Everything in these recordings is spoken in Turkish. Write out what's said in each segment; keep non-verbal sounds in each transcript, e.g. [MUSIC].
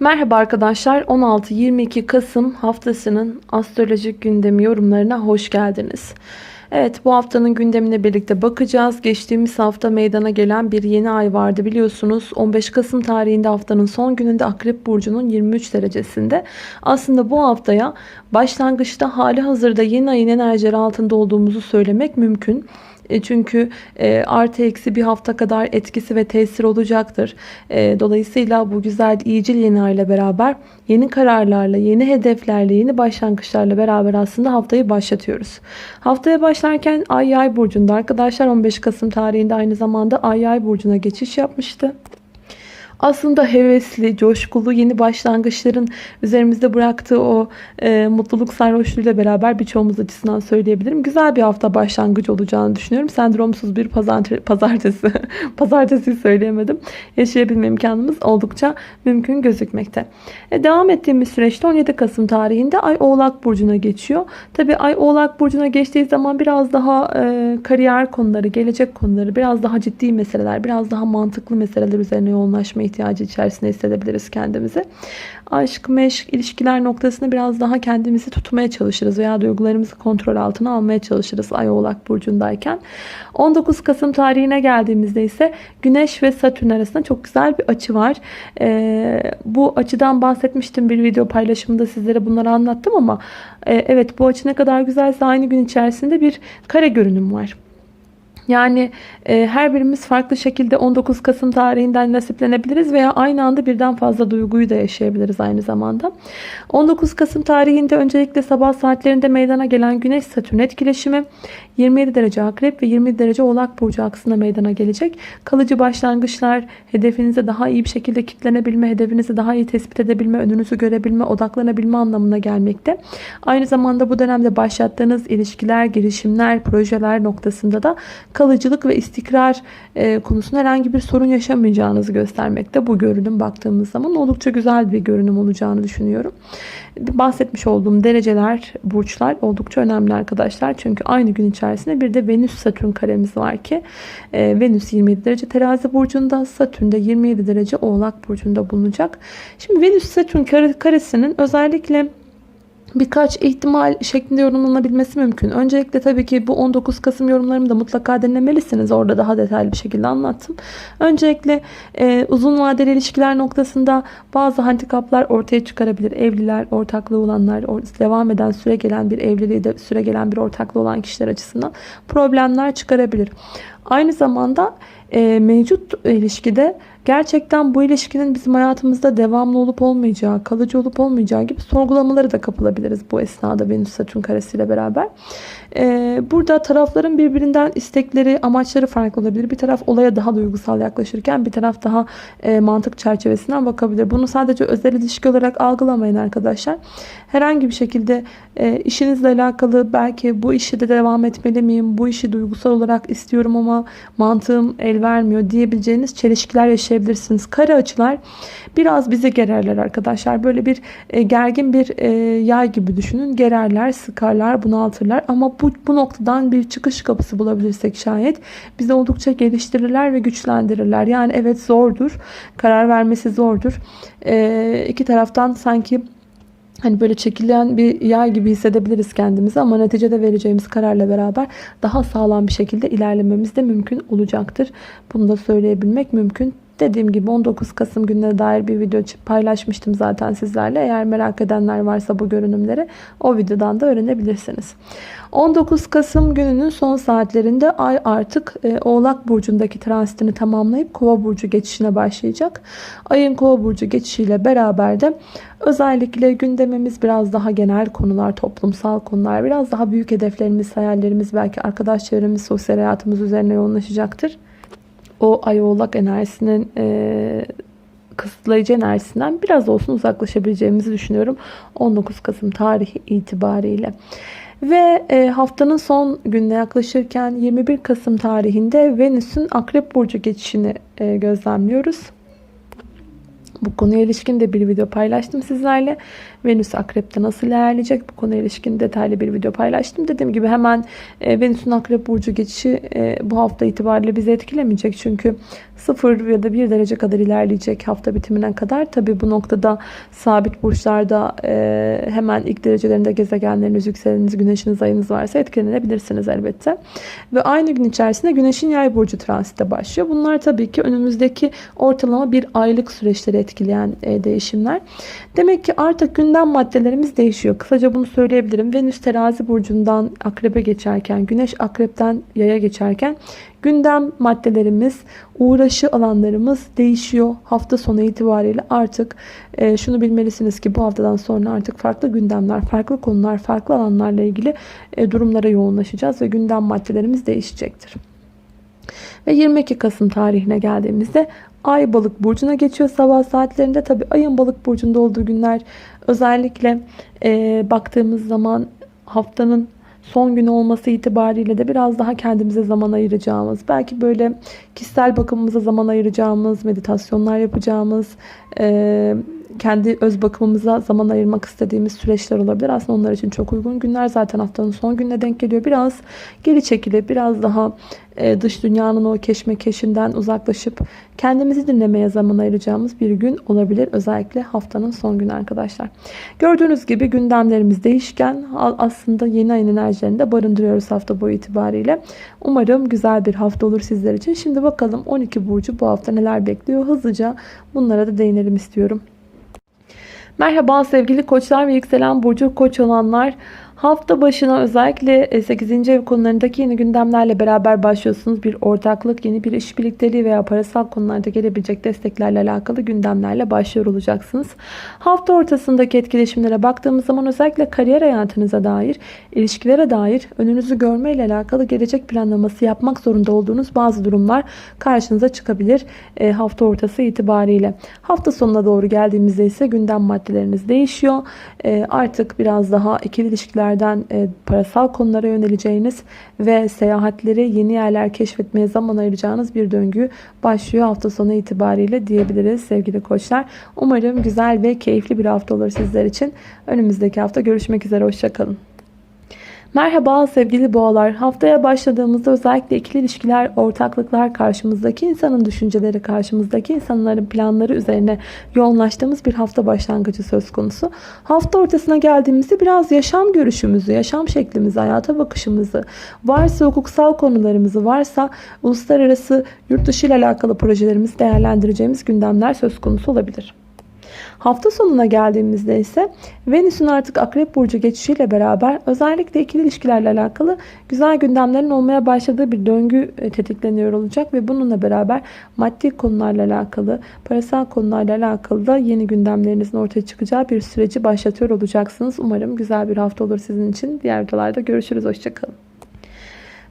Merhaba arkadaşlar 16-22 Kasım haftasının astrolojik gündemi yorumlarına hoş geldiniz. Evet bu haftanın gündemine birlikte bakacağız. Geçtiğimiz hafta meydana gelen bir yeni ay vardı biliyorsunuz. 15 Kasım tarihinde haftanın son gününde Akrep Burcu'nun 23 derecesinde. Aslında bu haftaya başlangıçta hali hazırda yeni ayın enerjileri altında olduğumuzu söylemek mümkün. E, çünkü e, artı eksi bir hafta kadar etkisi ve tesir olacaktır. E, dolayısıyla bu güzel iyicil yeni ay ile beraber yeni kararlarla, yeni hedeflerle, yeni başlangıçlarla beraber aslında haftayı başlatıyoruz. Haftaya başlarken Ay Yay burcunda arkadaşlar 15 Kasım tarihinde aynı zamanda Ay Yay burcuna geçiş yapmıştı aslında hevesli, coşkulu yeni başlangıçların üzerimizde bıraktığı o e, mutluluk sarhoşluğuyla beraber birçoğumuz açısından söyleyebilirim. Güzel bir hafta başlangıç olacağını düşünüyorum. Sendromsuz bir pazartesi, pazartesi, [LAUGHS] pazartesi söyleyemedim. Yaşayabilme imkanımız oldukça mümkün gözükmekte. E, devam ettiğimiz süreçte 17 Kasım tarihinde Ay Oğlak Burcu'na geçiyor. Tabi Ay Oğlak Burcu'na geçtiği zaman biraz daha e, kariyer konuları, gelecek konuları, biraz daha ciddi meseleler, biraz daha mantıklı meseleler üzerine yoğunlaşmayı ihtiyacı içerisinde hissedebiliriz kendimizi. Aşk, meşk, ilişkiler noktasında biraz daha kendimizi tutmaya çalışırız veya duygularımızı kontrol altına almaya çalışırız Ay Oğlak Burcu'ndayken. 19 Kasım tarihine geldiğimizde ise Güneş ve Satürn arasında çok güzel bir açı var. Ee, bu açıdan bahsetmiştim bir video paylaşımında sizlere bunları anlattım ama e, evet bu açı ne kadar güzelse aynı gün içerisinde bir kare görünüm var. Yani e, her birimiz farklı şekilde 19 Kasım tarihinden nasiplenebiliriz veya aynı anda birden fazla duyguyu da yaşayabiliriz aynı zamanda. 19 Kasım tarihinde öncelikle sabah saatlerinde meydana gelen Güneş Satürn etkileşimi 27 derece Akrep ve 20 derece Oğlak Burcu aksında meydana gelecek. Kalıcı başlangıçlar, hedefinize daha iyi bir şekilde kitlenebilme, hedefinizi daha iyi tespit edebilme, önünüzü görebilme, odaklanabilme anlamına gelmekte. Aynı zamanda bu dönemde başlattığınız ilişkiler, girişimler, projeler noktasında da kalıcılık ve istikrar e, konusunda herhangi bir sorun yaşamayacağınızı göstermekte. Bu görünüm baktığımız zaman oldukça güzel bir görünüm olacağını düşünüyorum. Bahsetmiş olduğum dereceler, burçlar oldukça önemli arkadaşlar. Çünkü aynı gün içerisinde bir de Venüs-Satürn karemiz var ki e, Venüs 27 derece terazi burcunda, Satürn de 27 derece oğlak burcunda bulunacak. Şimdi Venüs-Satürn karesinin özellikle birkaç ihtimal şeklinde yorumlanabilmesi mümkün. Öncelikle tabii ki bu 19 Kasım yorumlarımı da mutlaka dinlemelisiniz. Orada daha detaylı bir şekilde anlattım. Öncelikle e, uzun vadeli ilişkiler noktasında bazı handikaplar ortaya çıkarabilir. Evliler, ortaklığı olanlar, devam eden süre gelen bir evliliği de süre gelen bir ortaklığı olan kişiler açısından problemler çıkarabilir. Aynı zamanda e, mevcut ilişkide gerçekten bu ilişkinin bizim hayatımızda devamlı olup olmayacağı, kalıcı olup olmayacağı gibi sorgulamaları da kapılabiliriz bu esnada Venüs Satürn karesiyle beraber. Ee, burada tarafların birbirinden istekleri, amaçları farklı olabilir. Bir taraf olaya daha duygusal yaklaşırken bir taraf daha e, mantık çerçevesinden bakabilir. Bunu sadece özel ilişki olarak algılamayın arkadaşlar. Herhangi bir şekilde e, işinizle alakalı belki bu işi de devam etmeli miyim? Bu işi duygusal olarak istiyorum ama mantığım el vermiyor diyebileceğiniz çelişkiler yaşayabilirsiniz. Kare açılar biraz bizi gererler arkadaşlar. Böyle bir e, gergin bir e, yay gibi düşünün. Gererler, sıkarlar, bunaltırlar ama bu, bu noktadan bir çıkış kapısı bulabilirsek şayet bizi oldukça geliştirirler ve güçlendirirler. Yani evet zordur. Karar vermesi zordur. E, iki taraftan sanki hani böyle çekilen bir yay gibi hissedebiliriz kendimizi ama neticede vereceğimiz kararla beraber daha sağlam bir şekilde ilerlememiz de mümkün olacaktır. Bunu da söyleyebilmek mümkün. Dediğim gibi 19 Kasım gününe dair bir video paylaşmıştım zaten sizlerle. Eğer merak edenler varsa bu görünümleri o videodan da öğrenebilirsiniz. 19 Kasım gününün son saatlerinde Ay artık e, Oğlak Burcu'ndaki transitini tamamlayıp Kova Burcu geçişine başlayacak. Ayın Kova Burcu geçişiyle beraber de özellikle gündemimiz biraz daha genel konular, toplumsal konular, biraz daha büyük hedeflerimiz, hayallerimiz, belki arkadaş çevremiz, sosyal hayatımız üzerine yoğunlaşacaktır o ay oğlak enerjisinin e, kısıtlayıcı enerjisinden biraz olsun uzaklaşabileceğimizi düşünüyorum. 19 Kasım tarihi itibariyle. Ve e, haftanın son gününe yaklaşırken 21 Kasım tarihinde Venüs'ün Akrep Burcu geçişini e, gözlemliyoruz. Bu konuya ilişkin de bir video paylaştım sizlerle. Venüs Akrep'te nasıl ilerleyecek? Bu konuya ilişkin detaylı bir video paylaştım. Dediğim gibi hemen e, Venüs'ün Akrep Burcu geçişi e, bu hafta itibariyle bizi etkilemeyecek. Çünkü 0 ya da 1 derece kadar ilerleyecek hafta bitimine kadar. Tabi bu noktada sabit burçlarda e, hemen ilk derecelerinde gezegenleriniz, yükseleniniz, güneşiniz, ayınız varsa etkilenebilirsiniz elbette. Ve aynı gün içerisinde güneşin yay burcu transite başlıyor. Bunlar tabii ki önümüzdeki ortalama bir aylık süreçleri etkileyen e, değişimler. Demek ki artık gündem maddelerimiz değişiyor. Kısaca bunu söyleyebilirim. Venüs terazi burcundan akrebe geçerken, güneş akrepten yaya geçerken gündem maddelerimiz, uğraşı alanlarımız değişiyor. Hafta sonu itibariyle artık e, şunu bilmelisiniz ki bu haftadan sonra artık farklı gündemler, farklı konular, farklı alanlarla ilgili e, durumlara yoğunlaşacağız ve gündem maddelerimiz değişecektir. Ve 22 Kasım tarihine geldiğimizde Ay balık burcuna geçiyor sabah saatlerinde. Tabi ayın balık burcunda olduğu günler özellikle e, baktığımız zaman haftanın son günü olması itibariyle de biraz daha kendimize zaman ayıracağımız, belki böyle kişisel bakımımıza zaman ayıracağımız, meditasyonlar yapacağımız, e, kendi öz bakımımıza zaman ayırmak istediğimiz süreçler olabilir. Aslında onlar için çok uygun günler. Zaten haftanın son gününe denk geliyor. Biraz geri çekilip biraz daha e, dış dünyanın o keşmekeşinden uzaklaşıp kendimizi dinlemeye zaman ayıracağımız bir gün olabilir. Özellikle haftanın son günü arkadaşlar. Gördüğünüz gibi gündemlerimiz değişken. Aslında yeni ayın enerjilerini de barındırıyoruz hafta boyu itibariyle. Umarım güzel bir hafta olur sizler için. Şimdi bakalım 12 burcu bu hafta neler bekliyor. Hızlıca bunlara da değinelim istiyorum. Merhaba sevgili koçlar ve yükselen burcu koç olanlar. Hafta başına özellikle 8. E, ev konularındaki yeni gündemlerle beraber başlıyorsunuz. Bir ortaklık, yeni bir iş birlikteliği veya parasal konularda gelebilecek desteklerle alakalı gündemlerle başlıyor olacaksınız. Hafta ortasındaki etkileşimlere baktığımız zaman özellikle kariyer hayatınıza dair, ilişkilere dair önünüzü görmeyle alakalı gelecek planlaması yapmak zorunda olduğunuz bazı durumlar karşınıza çıkabilir e, hafta ortası itibariyle. Hafta sonuna doğru geldiğimizde ise gündem maddeleriniz değişiyor. E, artık biraz daha ikili ilişkiler yerlerden e, parasal konulara yöneleceğiniz ve seyahatleri yeni yerler keşfetmeye zaman ayıracağınız bir döngü başlıyor hafta sonu itibariyle diyebiliriz sevgili koçlar. Umarım güzel ve keyifli bir hafta olur sizler için. Önümüzdeki hafta görüşmek üzere. Hoşçakalın. Merhaba sevgili boğalar. Haftaya başladığımızda özellikle ikili ilişkiler, ortaklıklar, karşımızdaki insanın düşünceleri, karşımızdaki insanların planları üzerine yoğunlaştığımız bir hafta başlangıcı söz konusu. Hafta ortasına geldiğimizde biraz yaşam görüşümüzü, yaşam şeklimizi, hayata bakışımızı, varsa hukuksal konularımızı, varsa uluslararası yurt dışı ile alakalı projelerimizi değerlendireceğimiz gündemler söz konusu olabilir. Hafta sonuna geldiğimizde ise Venüs'ün artık Akrep Burcu geçişiyle beraber özellikle ikili ilişkilerle alakalı güzel gündemlerin olmaya başladığı bir döngü e, tetikleniyor olacak ve bununla beraber maddi konularla alakalı, parasal konularla alakalı da yeni gündemlerinizin ortaya çıkacağı bir süreci başlatıyor olacaksınız. Umarım güzel bir hafta olur sizin için. Diğer videolarda görüşürüz. Hoşçakalın.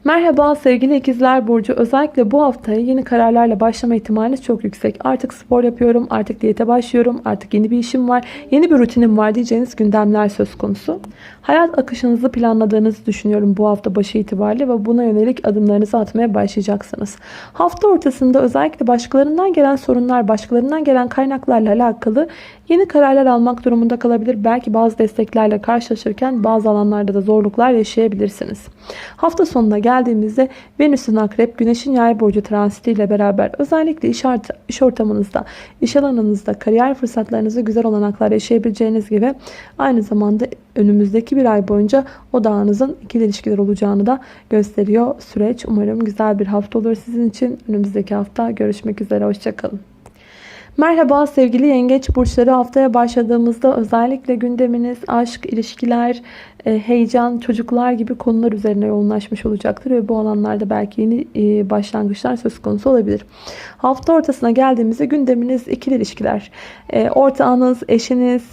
Merhaba sevgili ikizler burcu. Özellikle bu haftaya yeni kararlarla başlama ihtimaliniz çok yüksek. Artık spor yapıyorum, artık diyete başlıyorum, artık yeni bir işim var, yeni bir rutinim var diyeceğiniz gündemler söz konusu. Hayat akışınızı planladığınızı düşünüyorum bu hafta başı itibariyle ve buna yönelik adımlarınızı atmaya başlayacaksınız. Hafta ortasında özellikle başkalarından gelen sorunlar, başkalarından gelen kaynaklarla alakalı yeni kararlar almak durumunda kalabilir. Belki bazı desteklerle karşılaşırken bazı alanlarda da zorluklar yaşayabilirsiniz. Hafta sonuna geldiğimizde Venüs'ün akrep, Güneş'in yay burcu transitiyle beraber özellikle iş, art, iş ortamınızda, iş alanınızda, kariyer fırsatlarınızda güzel olanaklar yaşayabileceğiniz gibi aynı zamanda önümüzdeki bir ay boyunca odağınızın ikili ilişkiler olacağını da gösteriyor süreç. Umarım güzel bir hafta olur sizin için. Önümüzdeki hafta görüşmek üzere. Hoşçakalın. Merhaba sevgili yengeç burçları haftaya başladığımızda özellikle gündeminiz aşk, ilişkiler, heyecan, çocuklar gibi konular üzerine yoğunlaşmış olacaktır ve bu alanlarda belki yeni e, başlangıçlar söz konusu olabilir. Hafta ortasına geldiğimizde gündeminiz ikili ilişkiler. E, ortağınız, eşiniz,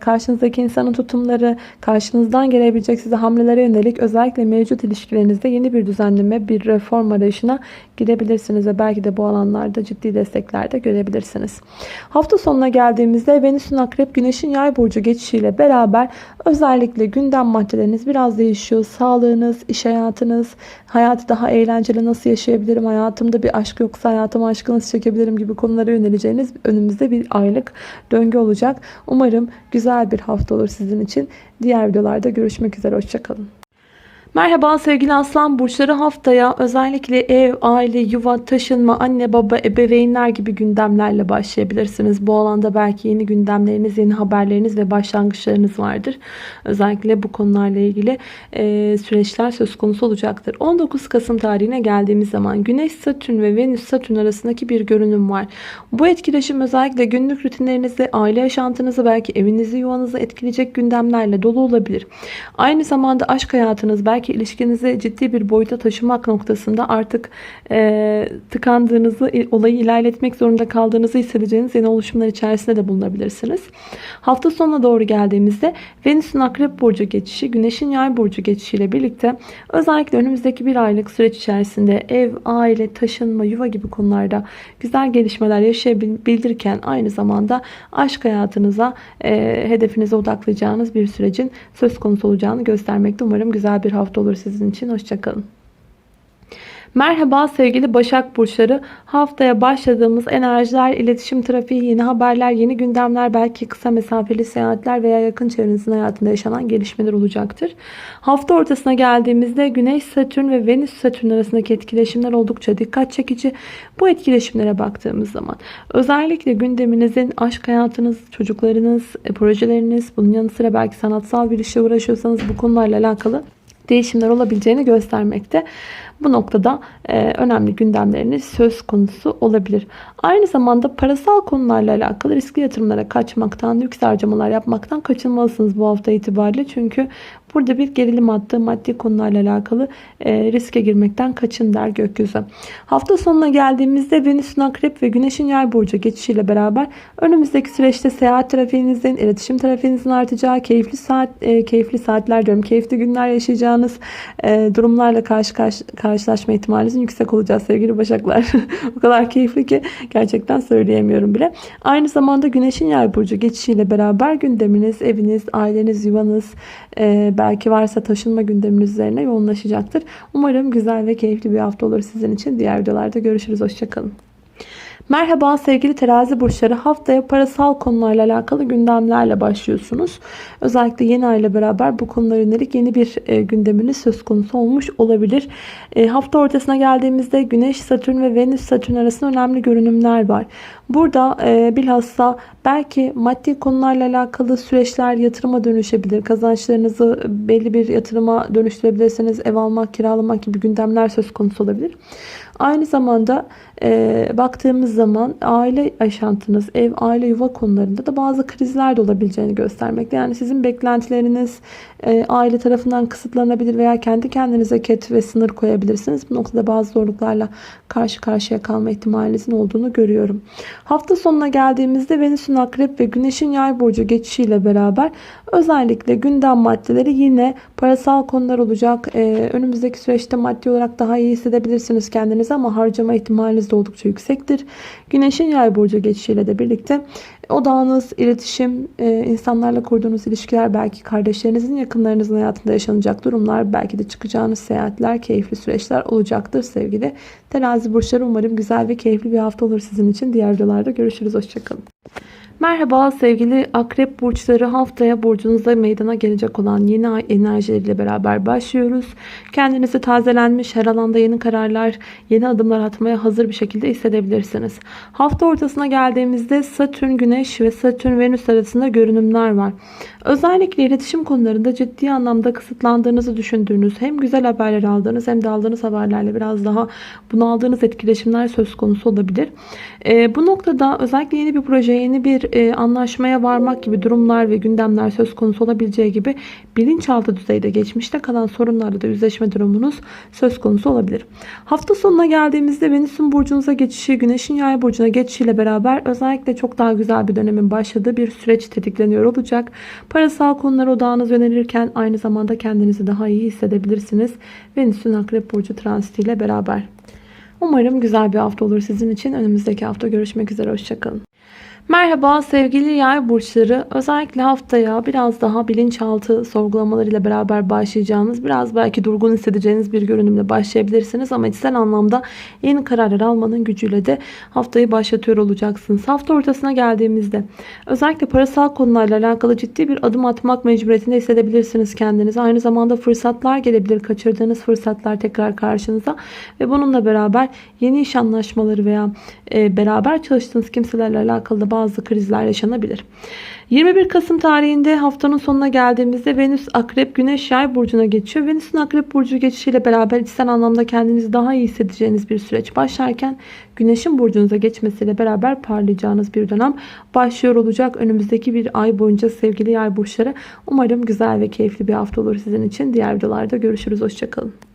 karşınızdaki insanın tutumları, karşınızdan gelebilecek size hamlelere yönelik özellikle mevcut ilişkilerinizde yeni bir düzenleme, bir reform arayışına gidebilirsiniz ve belki de bu alanlarda ciddi destekler de görebilirsiniz. Hafta sonuna geldiğimizde Venüs'ün akrep, güneşin yay burcu geçişiyle beraber özellikle gündem maddeleriniz biraz değişiyor. Sağlığınız, iş hayatınız, hayatı daha eğlenceli nasıl yaşayabilirim, hayatımda bir aşk yoksa hayatıma aşkı nasıl çekebilirim gibi konulara yöneleceğiniz önümüzde bir aylık döngü olacak. Umarım güzel bir hafta olur sizin için. Diğer videolarda görüşmek üzere. Hoşçakalın. Merhaba sevgili aslan burçları haftaya özellikle ev, aile, yuva, taşınma, anne, baba, ebeveynler gibi gündemlerle başlayabilirsiniz. Bu alanda belki yeni gündemleriniz, yeni haberleriniz ve başlangıçlarınız vardır. Özellikle bu konularla ilgili e, süreçler söz konusu olacaktır. 19 Kasım tarihine geldiğimiz zaman Güneş, Satürn ve Venüs, Satürn arasındaki bir görünüm var. Bu etkileşim özellikle günlük rutinlerinizi, aile yaşantınızı, belki evinizi, yuvanızı etkileyecek gündemlerle dolu olabilir. Aynı zamanda aşk hayatınız, belki ilişkinizi ciddi bir boyuta taşımak noktasında artık e, tıkandığınızı, olayı ilerletmek zorunda kaldığınızı hissedeceğiniz yeni oluşumlar içerisinde de bulunabilirsiniz. Hafta sonuna doğru geldiğimizde Venüs'ün Akrep Burcu geçişi, Güneş'in Yay Burcu geçişiyle birlikte özellikle önümüzdeki bir aylık süreç içerisinde ev, aile, taşınma, yuva gibi konularda güzel gelişmeler yaşayabilirken aynı zamanda aşk hayatınıza, e, hedefinize odaklayacağınız bir sürecin söz konusu olacağını göstermekte. Umarım güzel bir hafta olur sizin için. Hoşçakalın. Merhaba sevgili Başak Burçları. Haftaya başladığımız enerjiler, iletişim trafiği, yeni haberler, yeni gündemler, belki kısa mesafeli seyahatler veya yakın çevrenizin hayatında yaşanan gelişmeler olacaktır. Hafta ortasına geldiğimizde Güneş, Satürn ve Venüs Satürn arasındaki etkileşimler oldukça dikkat çekici. Bu etkileşimlere baktığımız zaman özellikle gündeminizin aşk hayatınız, çocuklarınız, e, projeleriniz, bunun yanı sıra belki sanatsal bir işle uğraşıyorsanız bu konularla alakalı değişimler olabileceğini göstermekte. Bu noktada e, önemli gündemleriniz söz konusu olabilir. Aynı zamanda parasal konularla alakalı riskli yatırımlara kaçmaktan, lüks harcamalar yapmaktan kaçınmalısınız bu hafta itibariyle. Çünkü burada bir gerilim attığı maddi konularla alakalı e, riske girmekten kaçın der gökyüzü. Hafta sonuna geldiğimizde Venüs'ün akrep ve Güneş'in yay burcu geçişiyle beraber önümüzdeki süreçte seyahat trafiğinizin, iletişim trafiğinizin artacağı, keyifli saat, e, keyifli saatler diyorum, keyifli günler yaşayacağınız e, durumlarla karşı karşı karşılaşma ihtimalinizin yüksek olacağız sevgili Başaklar. [LAUGHS] o kadar keyifli ki gerçekten söyleyemiyorum bile. Aynı zamanda Güneş'in Yay burcu geçişiyle beraber gündeminiz, eviniz, aileniz, yuvanız, e, belki varsa taşınma gündeminiz üzerine yoğunlaşacaktır. Umarım güzel ve keyifli bir hafta olur sizin için. Diğer videolarda görüşürüz. Hoşçakalın. Merhaba sevgili terazi burçları haftaya parasal konularla alakalı gündemlerle başlıyorsunuz. Özellikle yeni ay ile beraber bu konulara yönelik yeni bir e, gündeminiz söz konusu olmuş olabilir. E, hafta ortasına geldiğimizde Güneş, Satürn ve Venüs Satürn arasında önemli görünümler var. Burada e, bilhassa belki maddi konularla alakalı süreçler yatırıma dönüşebilir. Kazançlarınızı belli bir yatırıma dönüştürebilirsiniz. Ev almak, kiralamak gibi gündemler söz konusu olabilir. Aynı zamanda e, baktığımız zaman aile yaşantınız, ev, aile, yuva konularında da bazı krizler de olabileceğini göstermekte. Yani sizin beklentileriniz e, aile tarafından kısıtlanabilir veya kendi kendinize ket ve sınır koyabilirsiniz. Bu noktada bazı zorluklarla karşı karşıya kalma ihtimalinizin olduğunu görüyorum. Hafta sonuna geldiğimizde Venüs'ün akrep ve Güneş'in yay burcu geçişiyle beraber özellikle gündem maddeleri yine parasal konular olacak. E, önümüzdeki süreçte maddi olarak daha iyi hissedebilirsiniz kendinizi ama harcama ihtimaliniz de oldukça yüksektir. Güneş'in yay burcu geçişiyle de birlikte odağınız, iletişim, e, insanlarla kurduğunuz ilişkiler, belki kardeşlerinizin, yakınlarınızın hayatında yaşanacak durumlar, belki de çıkacağınız seyahatler, keyifli süreçler olacaktır sevgili terazi burçları. Umarım güzel ve keyifli bir hafta olur sizin için. Diğer videolarda görüşürüz. Hoşçakalın. Merhaba sevgili akrep burçları haftaya burcunuzda meydana gelecek olan yeni ay enerjileriyle beraber başlıyoruz. Kendinizi tazelenmiş her alanda yeni kararlar, yeni adımlar atmaya hazır bir şekilde hissedebilirsiniz. Hafta ortasına geldiğimizde Satürn, Güneş ve Satürn, Venüs arasında görünümler var. Özellikle iletişim konularında ciddi anlamda kısıtlandığınızı düşündüğünüz, hem güzel haberler aldığınız hem de aldığınız haberlerle biraz daha bunaldığınız etkileşimler söz konusu olabilir. E, bu noktada özellikle yeni bir proje, yeni bir e, anlaşmaya varmak gibi durumlar ve gündemler söz konusu olabileceği gibi bilinçaltı düzeyde geçmişte kalan sorunlarla da yüzleşme durumunuz söz konusu olabilir. Hafta sonuna geldiğimizde Venüs'ün burcunuza geçişi, Güneş'in yay burcuna geçişiyle beraber özellikle çok daha güzel bir dönemin başladığı bir süreç tetikleniyor olacak. Parasal konulara odağınız yönelirken aynı zamanda kendinizi daha iyi hissedebilirsiniz. Venüs'ün akrep burcu transitiyle beraber. Umarım güzel bir hafta olur sizin için. Önümüzdeki hafta görüşmek üzere. Hoşçakalın. Merhaba sevgili yay burçları. Özellikle haftaya biraz daha bilinçaltı sorgulamalarıyla beraber başlayacağınız, biraz belki durgun hissedeceğiniz bir görünümle başlayabilirsiniz. Ama içsel anlamda yeni kararlar almanın gücüyle de haftayı başlatıyor olacaksınız. Hafta ortasına geldiğimizde özellikle parasal konularla alakalı ciddi bir adım atmak mecburiyetinde hissedebilirsiniz kendinizi. Aynı zamanda fırsatlar gelebilir. Kaçırdığınız fırsatlar tekrar karşınıza ve bununla beraber yeni iş anlaşmaları veya e, beraber çalıştığınız kimselerle alakalı da bazı krizler yaşanabilir. 21 Kasım tarihinde haftanın sonuna geldiğimizde Venüs Akrep Güneş Yay burcuna geçiyor. Venüs'ün Akrep burcu geçişiyle beraber içsel anlamda kendinizi daha iyi hissedeceğiniz bir süreç başlarken Güneş'in burcunuza geçmesiyle beraber parlayacağınız bir dönem başlıyor olacak. Önümüzdeki bir ay boyunca sevgili yay burçları umarım güzel ve keyifli bir hafta olur sizin için. Diğer videolarda görüşürüz. Hoşçakalın.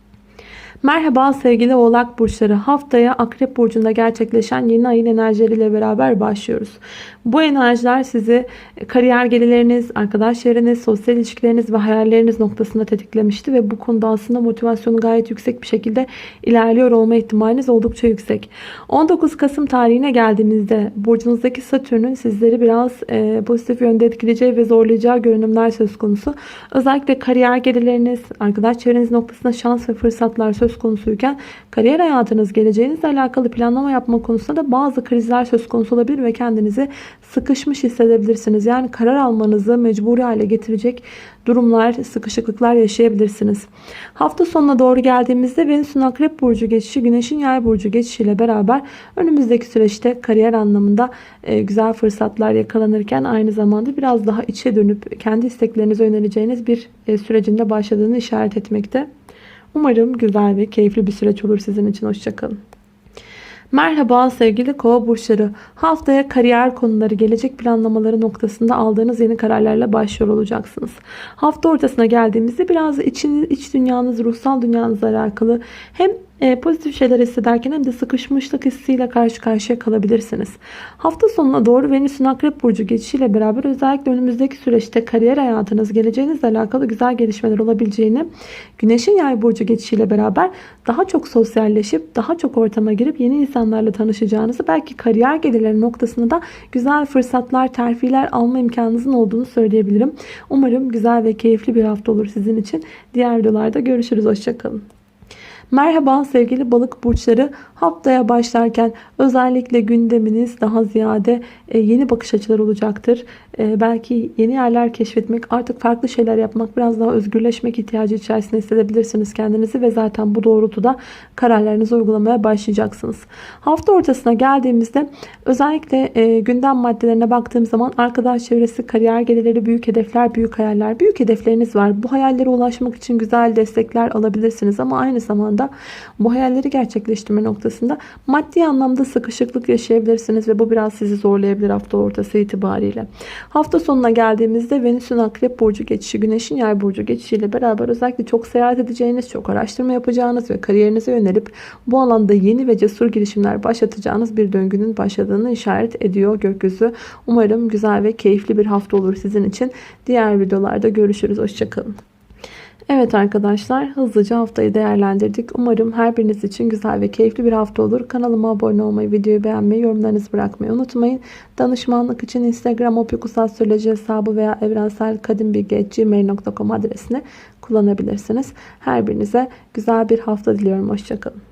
Merhaba sevgili oğlak burçları. Haftaya akrep burcunda gerçekleşen yeni ayın enerjileriyle beraber başlıyoruz. Bu enerjiler sizi kariyer gelirleriniz, arkadaş çevreniz, sosyal ilişkileriniz ve hayalleriniz noktasında tetiklemişti. Ve bu konuda aslında motivasyonu gayet yüksek bir şekilde ilerliyor olma ihtimaliniz oldukça yüksek. 19 Kasım tarihine geldiğimizde burcunuzdaki Satürn'ün sizleri biraz e, pozitif yönde etkileyeceği ve zorlayacağı görünümler söz konusu. Özellikle kariyer gelirleriniz, arkadaş çevreniz noktasında şans ve fırsatlar söz konusuyken kariyer hayatınız, geleceğinizle alakalı planlama yapma konusunda da bazı krizler söz konusu olabilir ve kendinizi sıkışmış hissedebilirsiniz. Yani karar almanızı mecburi hale getirecek durumlar, sıkışıklıklar yaşayabilirsiniz. Hafta sonuna doğru geldiğimizde Venüs'ün Akrep Burcu geçişi, Güneş'in Yay Burcu geçişiyle beraber önümüzdeki süreçte kariyer anlamında e, güzel fırsatlar yakalanırken aynı zamanda biraz daha içe dönüp kendi isteklerinize yöneleceğiniz bir e, sürecinde başladığını işaret etmekte. Umarım güzel ve keyifli bir süreç olur sizin için. Hoşçakalın. Merhaba sevgili kova burçları. Haftaya kariyer konuları, gelecek planlamaları noktasında aldığınız yeni kararlarla başlıyor olacaksınız. Hafta ortasına geldiğimizde biraz için, iç dünyanız, ruhsal dünyanızla alakalı hem e, pozitif şeyler hissederken hem de sıkışmışlık hissiyle karşı karşıya kalabilirsiniz. Hafta sonuna doğru Venüs'ün Akrep Burcu geçişiyle beraber özellikle önümüzdeki süreçte kariyer hayatınız, geleceğinizle alakalı güzel gelişmeler olabileceğini, Güneş'in Yay Burcu geçişiyle beraber daha çok sosyalleşip, daha çok ortama girip yeni insanlarla tanışacağınızı, belki kariyer gelirleri noktasında da güzel fırsatlar, terfiler alma imkanınızın olduğunu söyleyebilirim. Umarım güzel ve keyifli bir hafta olur sizin için. Diğer videolarda görüşürüz. Hoşçakalın. Merhaba sevgili balık burçları. Haftaya başlarken özellikle gündeminiz daha ziyade e, yeni bakış açıları olacaktır. E, belki yeni yerler keşfetmek, artık farklı şeyler yapmak, biraz daha özgürleşmek ihtiyacı içerisinde hissedebilirsiniz kendinizi ve zaten bu doğrultuda kararlarınızı uygulamaya başlayacaksınız. Hafta ortasına geldiğimizde özellikle e, gündem maddelerine baktığım zaman arkadaş çevresi, kariyer gelirleri, büyük hedefler, büyük hayaller, büyük hedefleriniz var. Bu hayallere ulaşmak için güzel destekler alabilirsiniz ama aynı zamanda bu hayalleri gerçekleştirme noktasında maddi anlamda sıkışıklık yaşayabilirsiniz ve bu biraz sizi zorlayabilir hafta ortası itibariyle. Hafta sonuna geldiğimizde Venüs'ün Akrep Burcu geçişi, Güneş'in Yay Burcu geçişiyle beraber özellikle çok seyahat edeceğiniz, çok araştırma yapacağınız ve kariyerinize yönelip bu alanda yeni ve cesur girişimler başlatacağınız bir döngünün başladığını işaret ediyor gökyüzü. Umarım güzel ve keyifli bir hafta olur sizin için. Diğer videolarda görüşürüz. Hoşçakalın. Evet arkadaşlar hızlıca haftayı değerlendirdik. Umarım her biriniz için güzel ve keyifli bir hafta olur. Kanalıma abone olmayı, videoyu beğenmeyi, yorumlarınızı bırakmayı unutmayın. Danışmanlık için Instagram opikusastroloji hesabı veya evrenselkadimbilgi.gmail.com adresini kullanabilirsiniz. Her birinize güzel bir hafta diliyorum. Hoşçakalın.